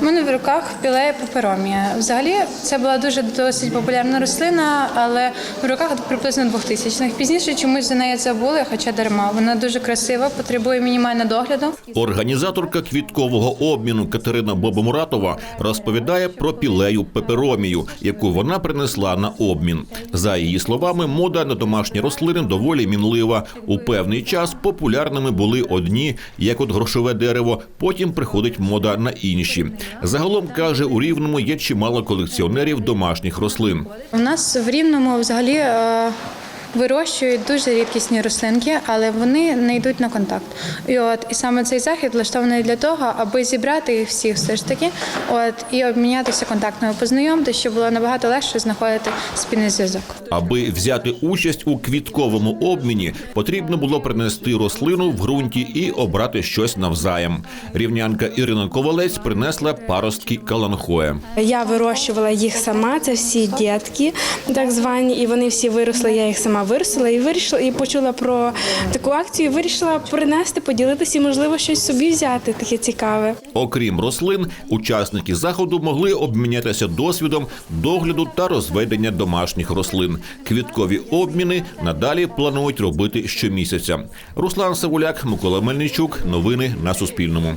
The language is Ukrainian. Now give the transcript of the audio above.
У мене в руках пілея паперомія. Взагалі це була дуже досить популярна рослина, але в руках приблизно 2000-х. Пізніше чомусь за неї забули, хоча дарма. Вона дуже красива, потребує мінімально догляду. Організаторка квіткового обміну Катерина Бобомуратова розповідає про пілею пеперомію, яку вона принесла на обмін. За її словами, мода на домашні рослини доволі мінлива. У певний час популярними були одні, як от грошове дерево. Потім приходить мода на інші. Загалом каже, у рівному є чимало колекціонерів домашніх рослин. У нас в Рівному взагалі е, вирощують дуже рідкісні рослинки, але вони не йдуть на контакт. І от і саме цей захід влаштований для того, аби зібрати їх всіх все ж таки, от і обмінятися контактами, познайомити, щоб було набагато легше знаходити спільний зв'язок. Аби взяти участь у квітковому обміні, потрібно було принести рослину в ґрунті і обрати щось навзаєм. Рівнянка Ірина Ковалець принесла паростки каланхоя. Я вирощувала їх сама, це всі дітки, так звані, і вони всі виросли. Я їх сама виростила і вирішила, і почула про таку акцію. Вирішила принести, поділитися і, можливо, щось собі взяти таке цікаве. Окрім рослин, учасники заходу могли обмінятися досвідом догляду та розведення домашніх рослин. Квіткові обміни надалі планують робити щомісяця. Руслан Савуляк, Микола Мельничук. Новини на Суспільному.